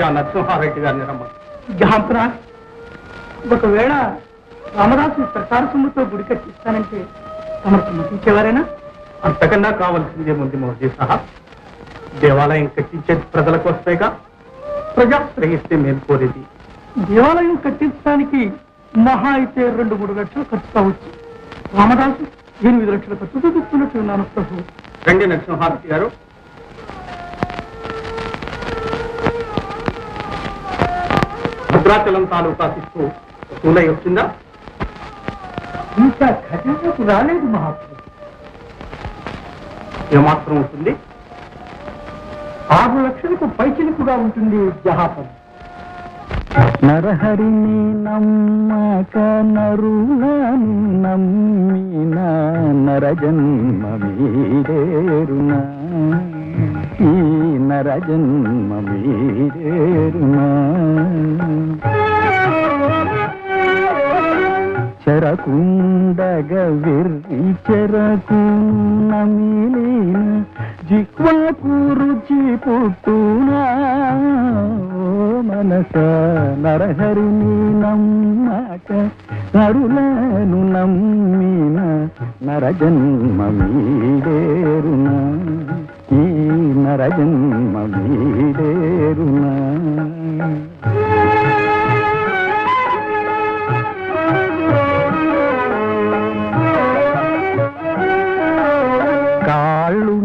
రాజా నరసింహారెడ్డి గారిని జాంపరా ఒకవేళ రామదాసు సర్కారు సొమ్ముతో గుడి కట్టిస్తానంటే తమకు సమ్మతించేవారేనా? అంతకన్నా కావాల్సిందే ఉంది మోదీ సాహబ్ దేవాలయం కట్టించేది ప్రజల కోసమేగా? ప్రజాశ్రయిస్తే మేము కోరేది. దేవాలయం కట్టించడానికి మహా అయితే రెండు మూడు లక్షలు ఖర్చు కావచ్చు. రామదాసు ఎనిమిది లక్షల ఖర్చు చూపిస్తున్నట్టు ఉన్నాను ప్రభు. రండి నరసింహారెడ్డి గారు. భద్రాచలం తాలూకా శిస్తు వసూలై వచ్చిందా? ఇంకా ఖజానాకు రాలేదు మహాత్మ ఏమాత్రం ఉంటుంది? ఆరు లక్షలకు పైచిలుకుగా ఉంటుంది జహాపం. నరహరిని నమ్మక నరులను నమ్మిన నరజన్మ మీరేరునా ఈ నరజన్మ మీరేరునా? చెరకుండగ విర్రి చెరకు నమిలిన జిక్వకు రుచి పుట్టునా మనస నరహరిని నమ్మక నరులను నమ్మిన నరజన్మ మీడేరునా ఈ నరజన్మ మీడేరునా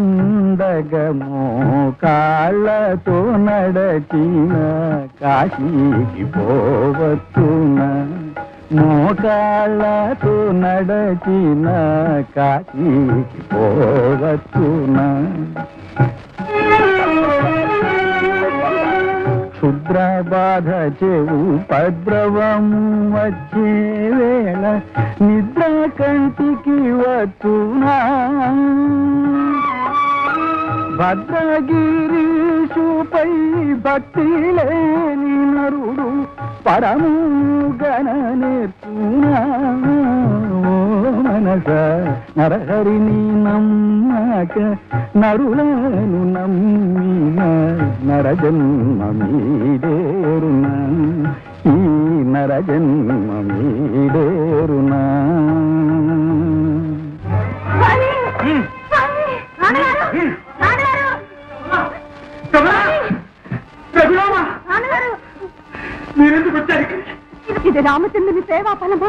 కాళ్ళుండగమో కాళ్ళతో నడచిన కాశీకి పోవచ్చున మోకాళ్ళతో నడచిన కాశీకి పోవచ్చున క్షుద్ర బాధ చెవు పద్రవము వచ్చే వేళ నిద్ర కంటికి వచ్చునా భద్రగిరీషుపై భక్తి లేని నరుడు పరము గణ నరహరిని నమ్మక నరులను నమ్మిన నరజన్మ మీడేరునా ఈ నరజన్మ మీరెందుకు వచ్చారు? ఇది రామచంద్రుని సేవా ఫలము?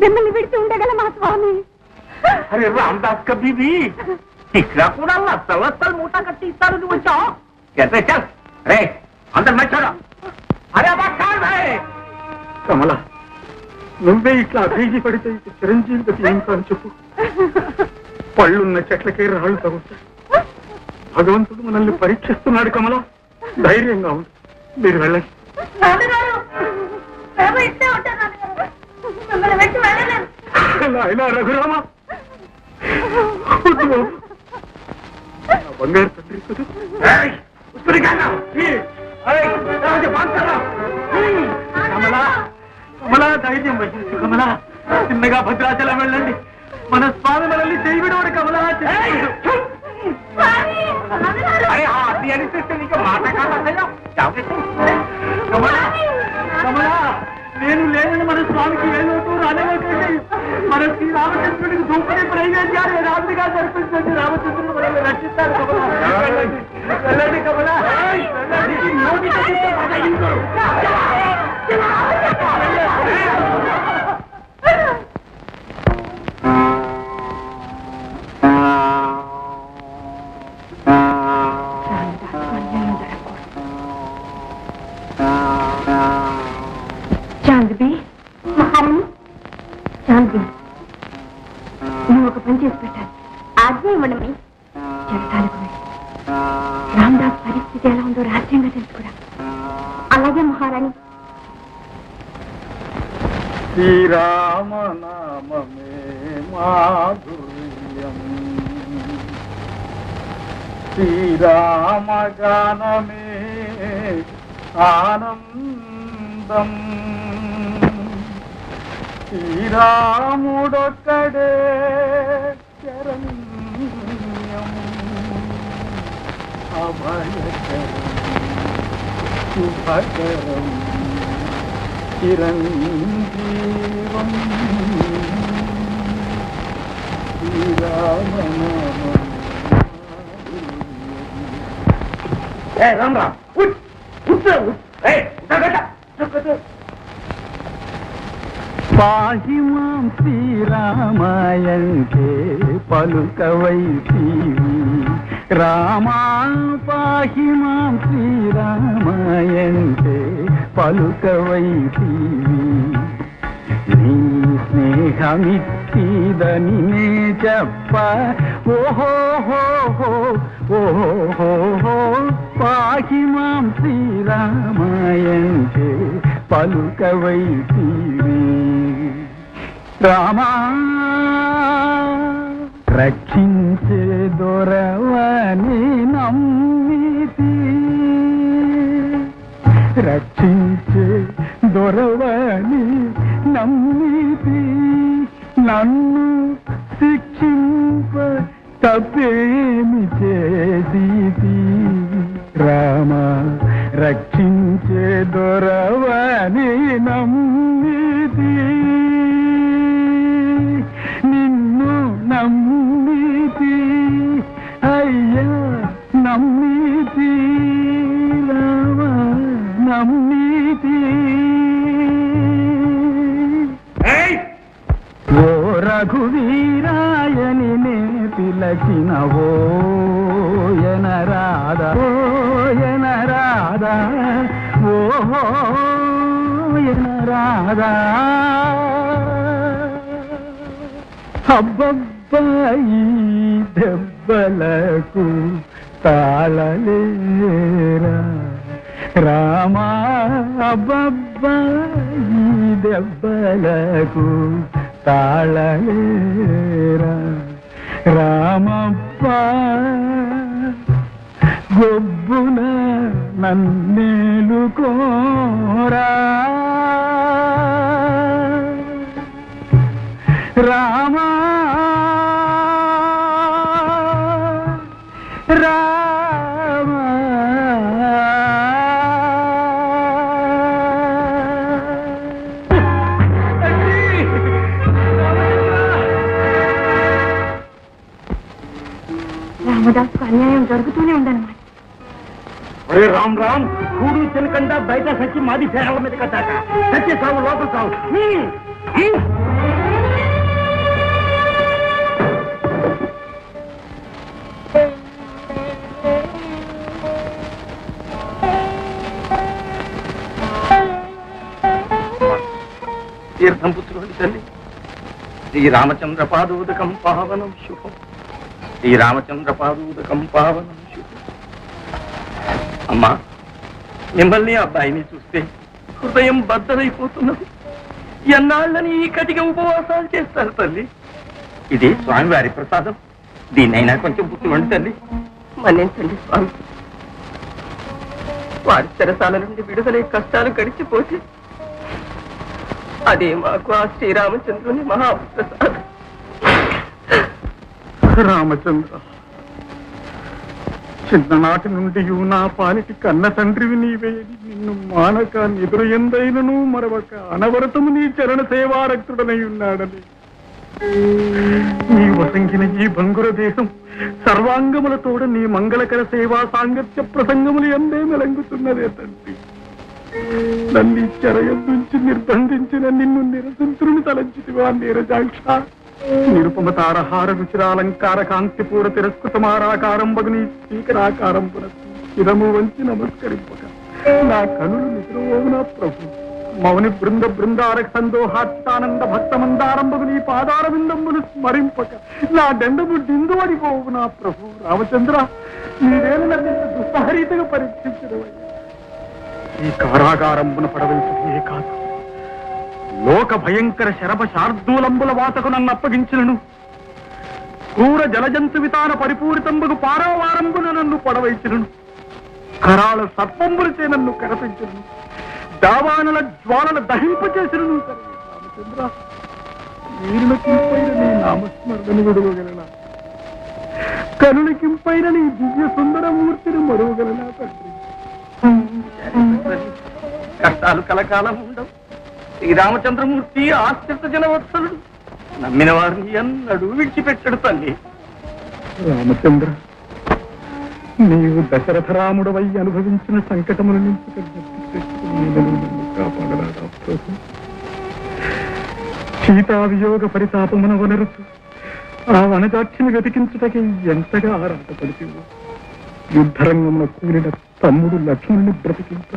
మిమ్మల్ని విడిచి ఉండగలమా స్వామి? అరే రామదాస్ కబీబీ. ఇక్కడ కూడా లత్తలు మూట కట్టి ఇస్తారు నువ్వు వచ్చావు ఎంత రే అందరు మర్చాడు అరే కమల నువ్వే ఇట్లా బీజీ పడితే చిరంజీవి గతి ఏం కాని చెప్పు. పళ్ళున్న చెట్లకే రాళ్ళు తగులుతాయి. భగవంతుడు మనల్ని పరీక్షిస్తున్నాడు కమల. ధైర్యంగా ఉంది మీరు వెళ్ళండి. ప్రేమ ఇస్తే ఉంటాను మిమ్మల్ని విడిచి వెళ్ళలేను ఇలా రఘురామ వద్దు. నా బంగారు తండ్రి కదా. ఏయ్, ఉస్సురిగాను. ఈ, ఏయ్, రాజు, బాంచరా. ఈ, కమలా కమలా ధైర్యం వహించు కమలా చిన్నగా భద్రాచలం వెళ్ళండి మన స్వామి మనల్ని చేయవిడోడు కమలా చేయవిడు. అరే ఆ అది అనిపిస్తే నీకు మాట కాదయ్యా కమలా నేను లేనని మన స్వామికి ఏ లోటు రానివ్వకండి మన శ్రీ రామచంద్రుడికి దూపని ప్రయోజనాలు రాత్రిగా జరిపించండి రామచంద్రుడు మనల్ని రక్షిస్తారు కమలా కమలా ఇది ఎలా ఉందో రహస్యంగా తెలుసుకురా? అలాగే మహారాణి. శ్రీరామనామమే మాధుర్యం. శ్రీరామగానమే ఆనందం. శ్రీరాముడొక్కడే శుభకరం చిరంజీవం శ్రీరామనామం ఏ రామ్ రామ్ ఉట్ ఉట్ ఉట్. ఏ జగట పాహి మాం శ్రీరామాయంటే పలుకవైతీవి. రామా పాహి మాం శ్రీరామాయంటే పలుకవైతీవి. నీ స్నేహమిత్తిదని నే చెప్ప. ఓహో ఓహోహో పాహి మాం శ్రీరామాయంటే పలుకవైతీవి. రామా. రక్షించే దొరవని నమ్మితి. రక్షించే దొరవని నమ్మితి. నన్ను శిక్షింప తప్పేమి చేసి రామ రక్షించే దొరవని నమ్మితి. అయ్యా నమ్మితి రామ నమ్మితి ఏయ్ ఓ రఘువీరాయని నే పిలచిన ఓయన రాధా ఓయన రాధా ఓయన రాధా అబ్బబ్బాయి దెబ్బలకు తాళలేరా రామా అబ్బబ్బాయి దెబ్బలకు తాళలేరా రామప్ప గొబ్బున నన్నేలుకోరా రామదాస్కు అన్యాయం జరుగుతూనే ఉందన్నమాట. ఒరే రామ్ రామ్ కూడు తినకుండా బయట సచ్చి మాది పేరాల మీద కట్టాక. సచ్చి సాగు లోపల సాగు తీర్థం పుత్రుడి తల్లి శ్రీరామచంద్ర పాదోదకం పావనం శుభం. శ్రీరామచంద్ర పాదూదకం పావనం అమ్మా మిమ్మల్ని అబ్బాయిని చూస్తే హృదయం బద్దలైపోతున్నది. ఎన్నాళ్ళని ఈ కటిక ఉపవాసాలు చేస్తారు తల్లి? ఇది స్వామివారి ప్రసాదం. దీన్నైనా కొంచెం పుట్టుకోండి తల్లి. మన్నించండి స్వామి. వారి చెరసాల నుండి విడుదలై కష్టాలు గడిచిపోతే అదే మాకు ఆ శ్రీరామచంద్రుని మహాప్రసాదం. రామచంద్ర. చిన్ననాటి నుండి నా పాలిటి కన్న తండ్రివి నీవే. నిన్ను మానక నిదురు ఎందైనను మరొక అనవరతము నీ చరణ సేవారక్తుడనై ఉన్నాడని నీ వసంగిన ఈ భంగుర దేశం సర్వాంగములతోడ నీ మంగళకర సేవా సాంగత్య ప్రసంగములు ఎందే మెలంగుతున్నదే తండ్రి. నన్ను చెరయం నుంచి నిర్బంధించిన నిన్ను నిరసంతుని తలంచితివా నీరజాక్ష నిరుపమ తారహార రుచిరాలంకార కాంతిపూర తిరస్కృతమారాకారం బగుని స్పీకరాకారం పురము వంచి నమస్కరింపక. నా కనులు నిద్రపోవు ప్రభు. మౌని బృంద బృందారక సందోహాత్తానంద భక్త మందారంభకు నీ పాదార విందమ్మును స్మరింపక. నా దండము డిందువడిపోవు నా ప్రభు. రామచంద్ర నీవేలు నన్ను దుస్సహరీతగా పరీక్షించడం ఈ కారాగారంబున ఏ కాదు లోక భయంకర శరభ శార్దూలంబుల వాతకు నన్ను అప్పగించినను. క్రూర జలజంతువితాన పరిపూరితంబుకు పారవారంబున నన్ను పొడవైచినను కరాళ సర్పంబులచే నన్ను కరపించను దావానల జ్వాలల దహింపచేసినను సరే రామచంద్ర వీరులకింపైన నీ నామస్మరణను విడువగలనా? కనులకింపైన నీ దివ్య సుందరమూర్తిని మరువగలనా తండ్రి? కష్టాలు కలకాలం ఉండవు. శ్రీరామచంద్రమూర్తి ఆశ్రిత జనవత్సలుడు నమ్మిన వారిని ఎన్నడూ విడిచిపెట్టడు తల్లి. రామచంద్ర నీవు దశరథ వై అనుభవించిన సంకటముల నుంచి సీతావియోగ పరితాపమున వనరుచు ఆ వనజాక్షిని వెతికించుటకి ఎంతగా ఆరాటపడితివు యుద్ధరంగంలో కూలిన తమ్ముడు లక్ష్మణుని బ్రతికింప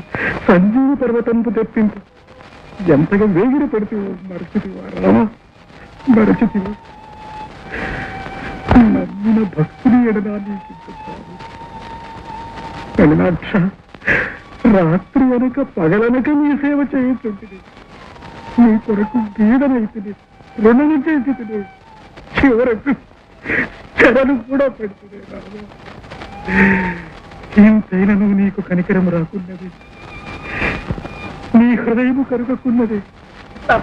సంజీవ పర్వతంపు తెప్పింపు ఎంతగా వేగిర పడితివు మరచితివా రామ మరచితివా? నమ్మిన భక్తుని ఎడనా నీకు రాత్రి అనక పగలనక మీ సేవ చేయుచుంటిది నీ కొరకు బీదనైతుంది రుణము చేసి చివరకు చెరలు కూడా పెడుతుంది రాము ఇంతైనను నీకు కనికరం రాకున్నది. നീ ഹൃദയം കരുതക്കുന്നതേ